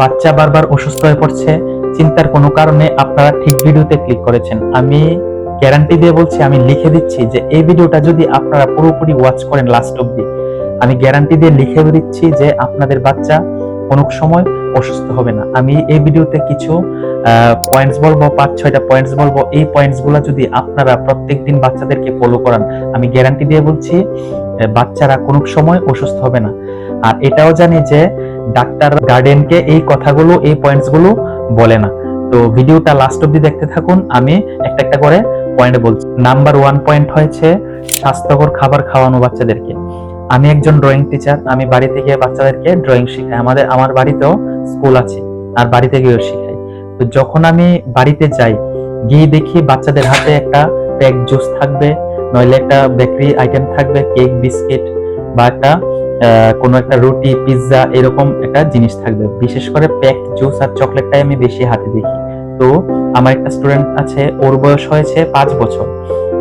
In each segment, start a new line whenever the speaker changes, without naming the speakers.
বাচ্চা বারবার অসুস্থ হয়ে পড়ছে, চিন্তার কোনো কারণে আপনারা ঠিক ভিডিওতে ক্লিক করেছেন। আমি গ্যারান্টি দিয়ে বলছি, আমি লিখে দিচ্ছি যে এই ভিডিওটা যদি আপনারা পুরোপুরি ওয়াচ করেন লাস্ট অব্দি আমি গ্যারান্টি দিয়ে লিখে দিচ্ছি যে আপনাদের বাচ্চা কোনো সময় অসুস্থ হবে না। আমি এই ভিডিওতে কিছু পয়েন্টস বলব, পাঁচ, ছয়টা পয়েন্টস বলব। এই পয়েন্টসগুলা যদি আপনারা প্রত্যেকদিন বাচ্চাদেরকে ফলো করান, আমি গ্যারান্টি দিয়ে বলছি বাচ্চারা কোনো সময় অসুস্থ হবে না। আর এটাও জানি যে ডাক্তার গার্ডেনকে এই কথাগুলো, এই পয়েন্টসগুলো বলে না। তো ভিডিওটা লাস্ট অব্দি দেখতে থাকুন। আমি একটা একটা করে পয়েন্ট বলছি। নাম্বার ওয়ান পয়েন্ট হয়েছে স্বাস্থ্যকর খাবার খাওয়ানো বাচ্চাদেরকে। আমি একজন ড্রয়িং টিচার আমি বাড়ি থেকে বাচ্চাদেরকে ড্রয়িং শেখাই। আমাদের, আমার বাড়িতেও স্কুল আছে আর বাড়িতে গিয়েও শেখাই। তো যখন আমি বাড়িতে যাই, গিয়ে দেখি বাচ্চাদের হাতে একটা প্যাক জুস থাকবে, নইলে একটা বেকারি আইটেম থাকবে কেক বিস্কিট বা একটা কোনো একটা রুটি পিৎজা এরকম একটা জিনিস থাকবে। বিশেষ করে প্যাক জুস আর চকলেটটাই আমি বেশি হাতে দেখি। তো আমার একটা স্টুডেন্ট আছে, ওর বয়স হয়েছে পাঁচ বছর।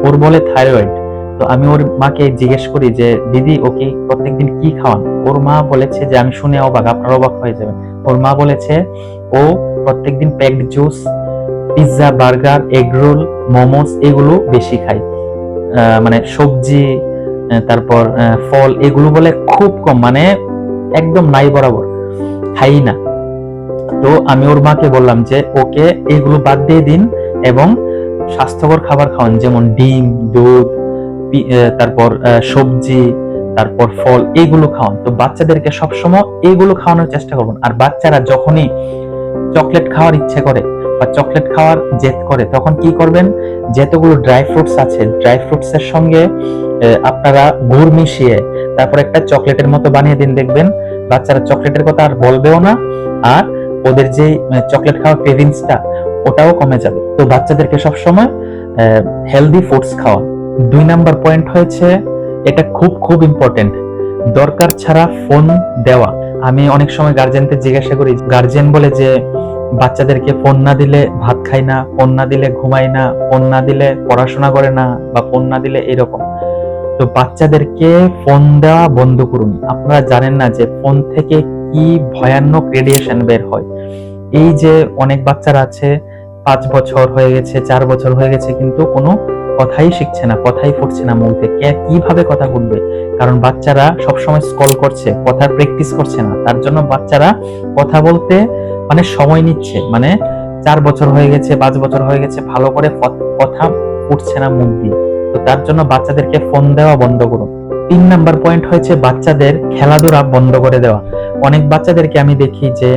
ওর বলে থাইরয়েড তো আমি ওর মাকে জিজ্ঞেস করি যে, দিদি, ওকে প্রত্যেকদিন কি খাওয়ান? ওর মা বলেছে যে, আমি শুনে অবাক, আপনার অবাক হয়ে যাবেন। ওর মা বলেছে, ও প্রত্যেকদিন packed juice pizza burger egg roll momos এগুলো বেশি খায়। মানে সবজি তারপর ফল, এগুলো বলে খুব কম মানে একদম নাই বরাবর, খাই না। তো আমি ওর মাকে বললাম যে, ওকে এগুলো বাদ দিয়ে দিন এবং স্বাস্থ্যকর খাবার খাওয়ান, যেমন ডিম, দুধ তারপর সবজি, তারপর ফল, এগুলো খাওয়ান। তো বাচ্চাদেরকে সবসময় এগুলো খাওয়ানোর চেষ্টা করবেন। আর বাচ্চারা যখনই চকলেট খাওয়ার ইচ্ছে করে বা চকলেট খাওয়ার জেদ করে, তখন কি করবেন? যেতগুলো ড্রাই ফ্রুটস আছে, ড্রাই ফ্রুটস এর সঙ্গে আপনারা গুড় মিশিয়ে তারপর একটা চকলেটের মতো বানিয়ে দিন, দেখবেন বাচ্চারা চকলেটের কথা আর বলবেও না, আর ওদের যে চকলেট খাওয়ার ক্রেভিংসটা, ওটাও কমে যাবে। তো বাচ্চাদেরকে সবসময় হেলদি ফুডস খাওয়া। দুই নাম্বার পয়েন্ট হয়েছে, এটা খুব খুব ইম্পর্টেন্ট দরকার ছাড়া ফোন দেওয়া। আমি অনেক সময় গার্জেনদের জিজ্ঞাসা করি গার্জেন বলে যে, বাচ্চাদেরকে ফোন না দিলে ভাত খায় না ফোন না দিলে ঘুমায় না ফোন না দিলে পড়াশোনা করে না, বা ফোন না দিলে এরকম। তো বাচ্চাদেরকে ফোন দেওয়া বন্ধ করুন। আপনারা জানেন না যে ফোন থেকে কি ভয়ানক রেডিয়েশন বের হয়। এই যে অনেক বাচ্চারা আছে, পাঁচ বছর হয়ে গেছে, চার বছর হয়ে গেছে, কিন্তু কোনো কথাই শিখছে না, কথাই ফুটছে না মুখ থেকে। কীভাবে কথা ফুটবে কারণ বাচ্চারা সবসময় স্কল করছে, কথার প্র্যাকটিস করছে না। তার জন্য বাচ্চারা কথা বলতে মানে সময় নিচ্ছে। মানে চার বছর হয়ে গেছে, পাঁচ বছর হয়ে গেছে, ভালো করে কথা ফুটছে না মুখ দিয়ে। তো তার জন্য বাচ্চাদেরকে ফোন দেওয়া বন্ধ করুন। তিন নাম্বার পয়েন্ট হয়েছে বাচ্চাদের খেলাধুলা বন্ধ করে দেওয়া। অনেক বাচ্চাদেরকে আমি দেখি যে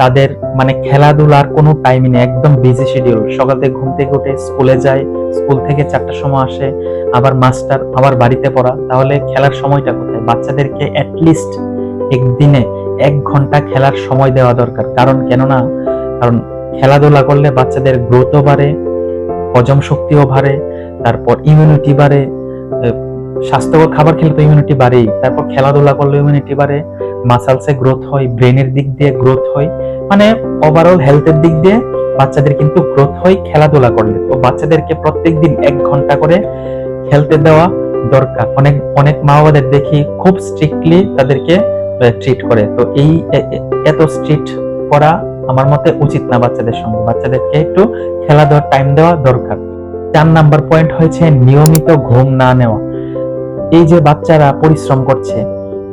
তাদের মানে খেলাধুলার কোনো টাইমই নেই, একদম বিজি শিডিউল সকাল থেকে ঘুম থেকে উঠে স্কুলে যায় স্কুল থেকে চারটার সময় আসে, আবার মাস্টার আবার বাড়িতে পড়া। তাহলে খেলার সময়টা কোথায়? বাচ্চাদেরকে অ্যাটলিস্ট একদিনে এক ঘণ্টা খেলার সময় দেওয়া দরকার। কারণ কেননা, কারণ খেলাধুলা করলে বাচ্চাদের গ্রোথও বাড়ে, হজম শক্তিও বাড়ে তারপর ইমিউনিটি বাড়ে স্বাস্থ্যকর খাবার খেলে তো ইমিউনিটি বাড়েই। তারপর খেলাধুলা করলে ইমিউনিটি বাড়ে মাসালসে গ্রোথ হয় ব্রেনের দিক দিয়ে গ্রোথ হয় মানে ওভারঅল হেলথের দিক দিয়ে বাচ্চাদের কিন্তু গ্রোথ হয় খেলাধুলা করলে। তো বাচ্চাদেরকে প্রত্যেকদিন এক ঘণ্টা করে খেলতে দেওয়া দরকার। অনেক অনেক মা বাবাদের দেখি খুব স্ট্রিক্টলি তাদেরকে ট্রিট করে। তো এই এত স্ট্রিক্ট করা আমার মতে উচিত না বাচ্চাদের সঙ্গে। বাচ্চাদেরকে একটু খেলা দেওয়ার টাইম দেওয়া দরকার। চার নাম্বার পয়েন্ট হয়েছে নিয়মিত ঘুম না নেওয়া। এই যে বাচ্চারা পরিশ্রম করছে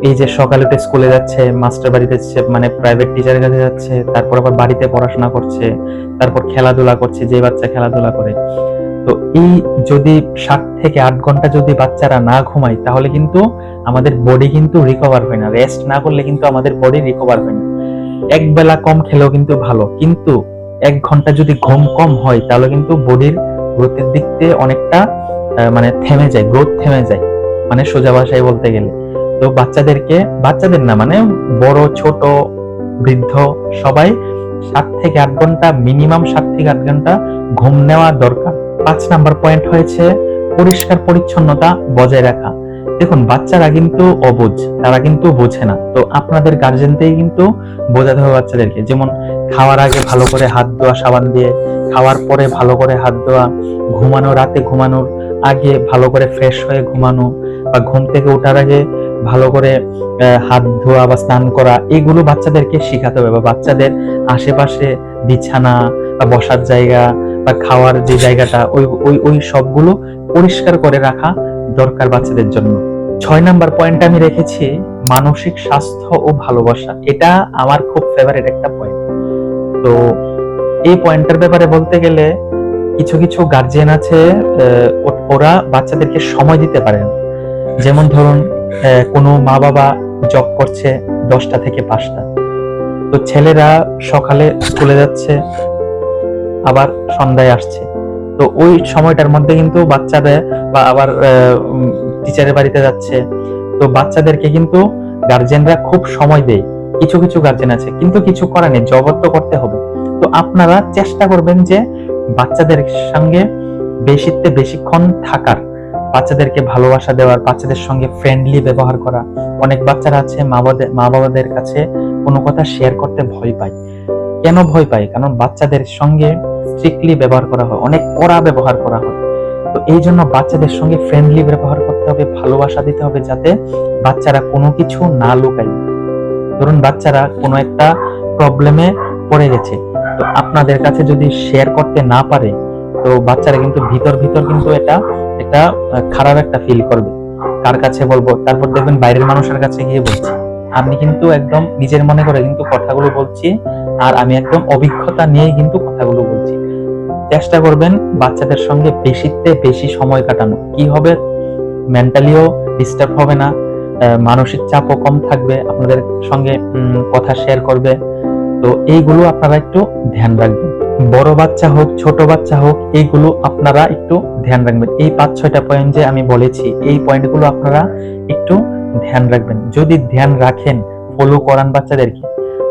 এই যে সকালে উঠে স্কুলে যাচ্ছে মাস্টার বাড়িতে যাচ্ছে, মানে প্রাইভেট টিচারের কাছে যাচ্ছে তারপর আবার বাড়িতে পড়াশোনা করছে তারপর খেলাধুলা করছে যে বাচ্চা খেলাধুলা করে। তো এই যদি সাত থেকে আট ঘণ্টা যদি বাচ্চারা না ঘুমায় তাহলে কিন্তু আমাদের বডি কিন্তু রিকভার হয় না। রেস্ট না করলে কিন্তু আমাদের বডি রিকভার হয় না। এক বেলা কম খেলেও কিন্তু ভালো। কিন্তু এক ঘণ্টা যদি ঘুম কম হয় তাহলে কিন্তু বডির গ্রোথের দিক দিয়ে অনেকটা মানে থেমে যায় গ্রোথ থেমে যায় মানে সোজা ভাষায় বলতে গেলে। তো বাচ্চাদেরকে, বাচ্চাদের না মানে বড়, ছোট, বৃদ্ধ সবাই সাত থেকে আট ঘণ্টা মিনিমাম সাত থেকে আট ঘণ্টা ঘুম নেওয়া দরকার। পাঁচ নাম্বার পয়েন্ট হয়েছে পরিষ্কার পরিচ্ছন্নতা বজায় রাখা। দেখুন, বাচ্চারা কিন্তু অবুঝ তারা কিন্তু বোঝে না। তো আপনাদের গার্জেনতেই কিন্তু বোঝাতে হবে বাচ্চাদেরকে। যেমন খাওয়ার আগে ভালো করে হাত ধোয়া, সাবান দিয়ে খাওয়ার পরে ভালো করে হাত ধোয়া, ঘুমানো, রাতে ঘুমানোর আগে ভালো করে ফ্রেশ হয়ে ঘুমানো বা ঘুম থেকে ওঠার আগে ভালো করে হাত ধোয়া বা স্নান করা, এগুলো বাচ্চাদেরকে শেখাতে হবে বা বাচ্চাদের আশেপাশে বিছানা বা বসার জায়গা বা খাওয়ার যে জায়গাটা, ওই ওই ওই সবগুলো পরিষ্কার করে রাখা দরকার বাচ্চাদের জন্য। ছয় নাম্বার পয়েন্ট আমি রেখেছি, মানসিক স্বাস্থ্য ও ভালোবাসা। এটা আমার খুব ফেভারিট একটা পয়েন্ট তো এই পয়েন্টের ব্যাপারে বলতে গেলে কিছু কিছু গার্জিয়ান আছে ওরা বাচ্চাদেরকে সময় দিতে পারে না যেমন ধরুন কোনো মা বাবা জব করছে দশটা থেকে পাঁচটা। তো ছেলেরা সকালে স্কুলে যাচ্ছে, আবার সন্ধ্যায় আসছে। তো ওই সময়টার মধ্যে কিন্তু বাচ্চাদের বা আবার টিচারের বাড়িতে যাচ্ছে। তো বাচ্চাদেরকে কিন্তু গার্জেনরা খুব সময় দেয়। কিছু কিছু গার্জেন আছে, কিন্তু কিছু করার নেই, জগৎ তো করতে হবে। তো আপনারা চেষ্টা করবেন যে বাচ্চাদের সঙ্গে বেশিতে বেশিক্ষণ থাকার, বাচ্চাদেরকে ভালোবাসা দেওয়ার, বাচ্চাদের সঙ্গে ফ্রেন্ডলি ব্যবহার করা। অনেক বাচ্চারা আছে, মা বাবাদের কাছে কোনো কথা শেয়ার করতে ভয় পায়। কেন ভয় পায়? কারণ বাচ্চাদের সঙ্গে স্ট্রিক্টলি ব্যবহার করা হয়, অনেক কড়া ব্যবহার করা হয়। তো এই জন্য বাচ্চাদের সঙ্গে ফ্রেন্ডলি ব্যবহার করতে হবে, ভালোবাসা দিতে হবে যাতে বাচ্চারা কোনো কিছু না লুকায়। ধরুন বাচ্চারা কোনো একটা প্রবলেমে পড়ে গেছে। তো আপনাদের কাছে যদি শেয়ার করতে না পারে, তো বাচ্চারা কিন্তু ভিতর ভিতর কিন্তু এটা একটা খারাপ একটা ফিল করবে। কার কাছে বলব? তারপর দেখবেন বাইরের মানুষের কাছে গিয়ে বলছি। আমি কিন্তু একদম নিজের মনে করে কিন্তু কথাগুলো বলছি, আর আমি একদম অভিজ্ঞতা নিয়ে কিন্তু কথাগুলো বলছি। চেষ্টা করবেন বাচ্চাদের সঙ্গে বেশিতে বেশি সময় কাটানো। কি হবে? মেন্টালিও ডিস্টার্ব হবে না মানসিক চাপও কম থাকবে, আপনাদের সঙ্গে কথা শেয়ার করবে। তো এইগুলো আপনারা একটু ধ্যান রাখবেন। বড় বাচ্চা হোক, ছোট বাচ্চা হোক, এইগুলো আপনারা একটু ধ্যান রাখবেন। এই পাঁচ, ছয়টা পয়েন্ট যে আমি বলেছি, এই পয়েন্টগুলো আপনারা একটু ধ্যান রাখবেন। যদি ধ্যান রাখেন ফলো করান বাচ্চাদেরকে।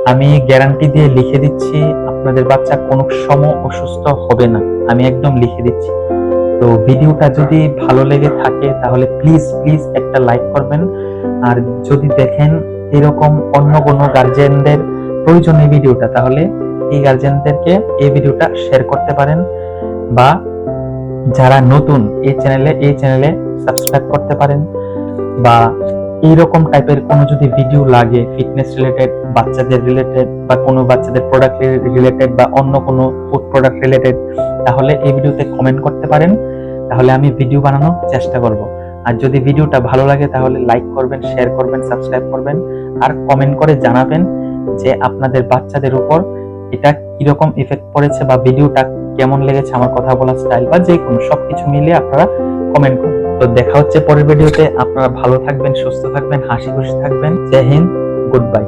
আমি গ্যারান্টি দিয়ে লিখে দিচ্ছি, আপনাদের বাচ্চা কোনো সময় অসুস্থ হবে না। আমি একদম লিখে দিচ্ছি। তো ভিডিওটা যদি ভালো লেগে থাকে, তাহলে প্লিজ প্লিজ একটা লাইক করবেন। আর যদি দেখেন এরকম অন্য কোনো গার্জিয়ানদের প্রয়োজন এই ভিডিওটা, তাহলে এই গার্জিয়ানদেরকে এই ভিডিওটা শেয়ার করতে পারেন বা যারা নতুন এই চ্যানেলে এই চ্যানেলে সাবস্ক্রাইব করতে পারেন বা এইরকম টাইপের কোনো যদি ভিডিও লাগে ফিটনেস রিলেটেড বাচ্চাদের রিলেটেড বা কোনো বাচ্চাদের প্রোডাক্ট রিলেটেড বা অন্য কোনো ফুড প্রোডাক্ট রিলেটেড তাহলে এই ভিডিওতে কমেন্ট করতে পারেন। তাহলে আমি ভিডিও বানানোর চেষ্টা করব। আর যদি ভিডিওটা ভালো লাগে, তাহলে লাইক করবেন শেয়ার করবেন সাবস্ক্রাইব করবেন, আর কমেন্ট করে জানাবেন যে আপনাদের বাচ্চাদের উপর এটা কীরকম ইফেক্ট পড়েছে বা ভিডিওটা কেমন লেগেছে, আমার কথা বলার স্টাইল বা যে কোনো সব কিছু মিলিয়ে আপনারা কমেন্ট করুন। তো দেখা হচ্ছে পরের ভিডিওতে আপনারা ভালো থাকবেন, সুস্থ থাকবেন, হাসি খুশি থাকবেন। জয় হিন্দ গুড বাই